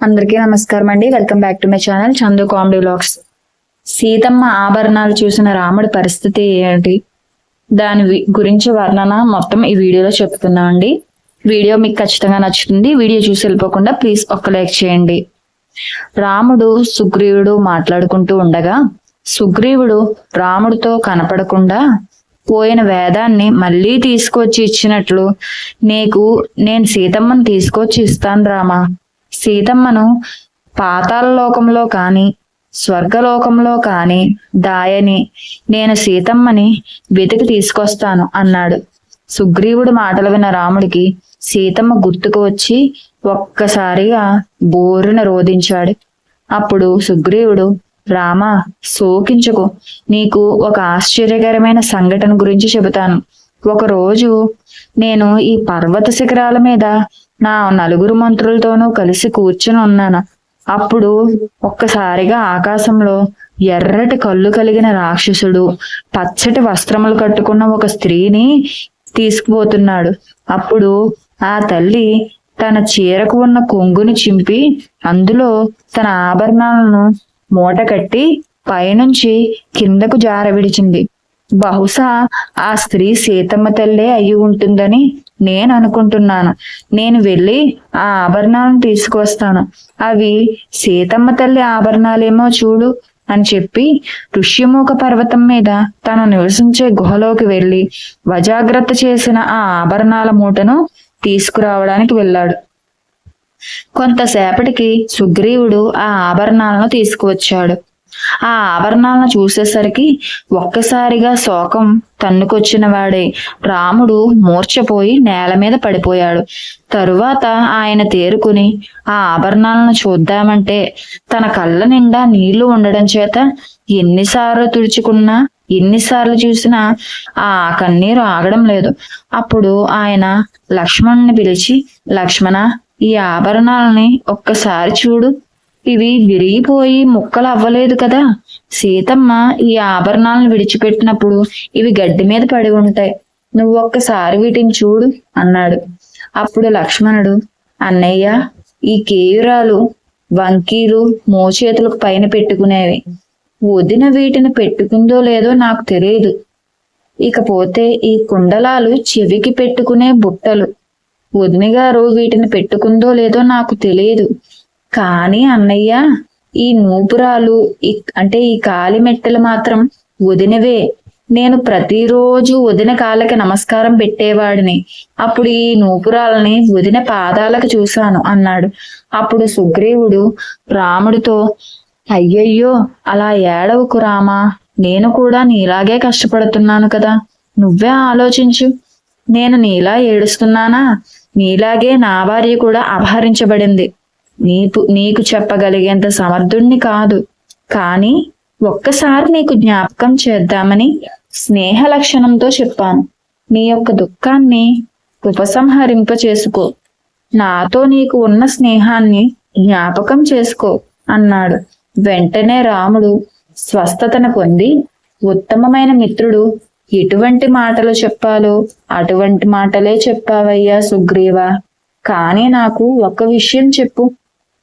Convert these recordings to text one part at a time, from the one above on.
అందరికీ నమస్కారం అండి. Welcome back to my channel Chandu comedy vlogs Seethamma ఆభరణాలు చూసిన రాముడి పరిస్థితి ఏంటి? దాని గురించి వర్ణన మొత్తం ఈ వీడియోలో చెప్తున్నాం అండి. వీడియో మీకు ఖచ్చితంగా నచ్చుతుంది. వీడియో చూసి వెళ్ళిపోకుండా ప్లీజ్ ఒక్క లైక్ చేయండి. రాముడు సుగ్రీవుడు మాట్లాడుకుంటూ ఉండగా సుగ్రీవుడు రాముడితో కనపడకుండా పోయిన వేదాన్ని మళ్ళీ తీసుకొచ్చి ఇచ్చినట్లు నీకు నేను సీతమ్మను తీసుకొచ్చి ఇస్తాను రామా. సీతమ్మను పాతాళలోకంలో కాని స్వర్గలోకంలో కాని దాయని నేను సీతమ్మని వెతికి తీసుకొస్తాను అన్నాడు. సుగ్రీవుడు మాటలు విన్న రాముడికి సీతమ్మ గుర్తుకు వచ్చి ఒక్కసారిగా బోరున రోధించాడు. అప్పుడు సుగ్రీవుడు రామ శోకించుకు. నీకు ఒక ఆశ్చర్యకరమైన సంఘటన గురించి చెబుతాను. ఒకరోజు నేను ఈ పర్వత శిఖరాల మీద నా నలుగురు మంత్రులతోనూ కలిసి కూర్చుని ఉన్నాను. అప్పుడు ఒక్కసారిగా ఆకాశంలో ఎర్రటి కళ్ళు కలిగిన రాక్షసుడు పచ్చటి వస్త్రములు కట్టుకున్న ఒక స్త్రీని తీసుకుపోతున్నాడు. అప్పుడు ఆ తల్లి తన చీరకు ఉన్న కొంగుని చింపి అందులో తన ఆభరణాలను మూట కట్టి పైనుంచి కిందకు జారవిడిచింది. బహుశా ఆ స్త్రీ సీతమ్మ తల్లే అయి ఉంటుందని నేను అనుకుంటున్నాను నేను వెళ్ళి ఆ ఆభరణాలను తీసుకువస్తాను. అవి సీతమ్మ తల్లి ఆభరణాలేమో చూడు అని చెప్పి ఋష్యముఖ పర్వతం మీద తను నివసించే గుహలోకి వెళ్ళి వజాగ్రత్త చేసిన ఆ ఆభరణాల మూటను తీసుకురావడానికి వెళ్ళాడు. కొంతసేపటికి సుగ్రీవుడు ఆ ఆభరణాలను తీసుకువచ్చాడు. ఆ ఆభరణాలను చూసేసరికి ఒక్కసారిగా శోకం తన్నుకొచ్చిన వాడే. రాముడు మూర్ఛపోయి నేల మీద పడిపోయాడు. తరువాత ఆయన తేరుకుని ఆ ఆభరణాలను చూద్దామంటే తన కళ్ళ నిండా నీళ్ళు ఉండడం చేత ఎన్నిసార్లు తుడుచుకున్నా ఎన్నిసార్లు చూసినా ఆ కన్నీరు ఆగడం లేదు. అప్పుడు ఆయన లక్ష్మణ్ని పిలిచి లక్ష్మణ ఈ ఆభరణాలని ఒక్కసారి చూడు. ఇవి విరిగిపోయి ముక్కలు అవ్వలేదు కదా. సీతమ్మ ఈ ఆభరణాలను విడిచిపెట్టినప్పుడు ఇవి గడ్డి మీద పడి ఉంటాయి. నువ్వు ఒక్కసారి వీటిని చూడు అన్నాడు. అప్పుడు లక్ష్మణుడు అన్నయ్య ఈ కేయురాలు వంకీలు మోచేతులకు పైన పెట్టుకునేవి. వదిన వీటిని పెట్టుకుందో లేదో నాకు తెలియదు. ఇకపోతే ఈ కుండలాలు చెవికి పెట్టుకునే బుట్టలు. వదిన గారు వీటిని పెట్టుకుందో లేదో నాకు తెలియదు. కానీ అన్నయ్య ఈ నూపురాలు అంటే ఈ కాలి మెట్టెలు మాత్రం వదినవే. నేను ప్రతిరోజు వదిన కాళ్ళకి నమస్కారం పెట్టేవాడిని. అప్పుడు ఈ నూపురాలని వదిన పాదాలకు చూశాను అన్నాడు. అప్పుడు సుగ్రీవుడు రాముడితో అయ్యయ్యో అలా ఏడవకు రామా. నేను కూడా నీలాగే కష్టపడుతున్నాను కదా. నువ్వే ఆలోచించు. నేను నీలా ఏడుస్తున్నానా? నీలాగే నా భార్య కూడా అపహరించబడింది. నీపు నీకు చెప్పగలిగేంత సమర్థుణ్ణి కాదు. కానీ ఒక్కసారి నీకు జ్ఞాపకం చేద్దామని స్నేహ లక్షణంతో చెప్పాను. నీ యొక్క దుఃఖాన్ని ఉపసంహరింప చేసుకో. నాతో నీకు ఉన్న స్నేహాన్ని జ్ఞాపకం చేసుకో అన్నాడు. వెంటనే రాముడు స్వస్థతను పొంది ఉత్తమమైన మిత్రుడు ఎటువంటి మాటలు చెప్పాలో అటువంటి మాటలే చెప్పావయ్యా సుగ్రీవా. కానీ నాకు ఒక విషయం చెప్పు.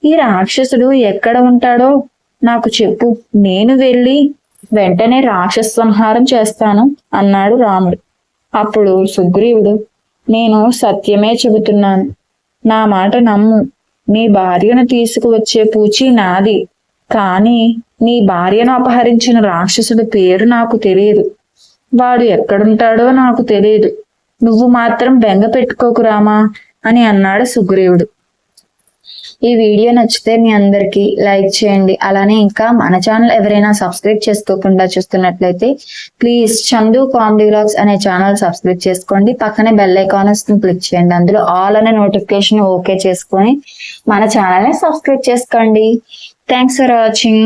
ఈ రాక్షసుడు ఎక్కడ ఉంటాడో నాకు చెప్పు. నేను వెళ్ళి వెంటనే రాక్షస సంహారం చేస్తాను అన్నాడు రాముడు. అప్పుడు సుగ్రీవుడు నేను సత్యమే చెబుతున్నాను. నా మాట నమ్ము. నీ భార్యను తీసుకువచ్చే పూచి నాది. కానీ నీ భార్యను అపహరించిన రాక్షసుడి పేరు నాకు తెలియదు. వాడు ఎక్కడుంటాడో నాకు తెలియదు. నువ్వు మాత్రం బెంగ పెట్టుకోకు రామా అని అన్నాడు సుగ్రీవుడు. ఈ వీడియో నచ్చితే మీ అందరికి లైక్ చేయండి. అలానే ఇంకా మన ఛానల్ ఎవరైనా సబ్స్క్రైబ్ చేసుకోకుండా చూస్తున్నట్లయితే ప్లీజ్ చందు కామెడీ వ్లాగ్స్ అనే ఛానల్ సబ్స్క్రైబ్ చేసుకోండి. పక్కనే బెల్ ఐకాన్ వస్తుంది క్లిక్ చేయండి. అందులో ఆల్ అనే నోటిఫికేషన్ ఓకే చేసుకొని మన ఛానల్ని సబ్స్క్రైబ్ చేసుకోండి. Thanks for watching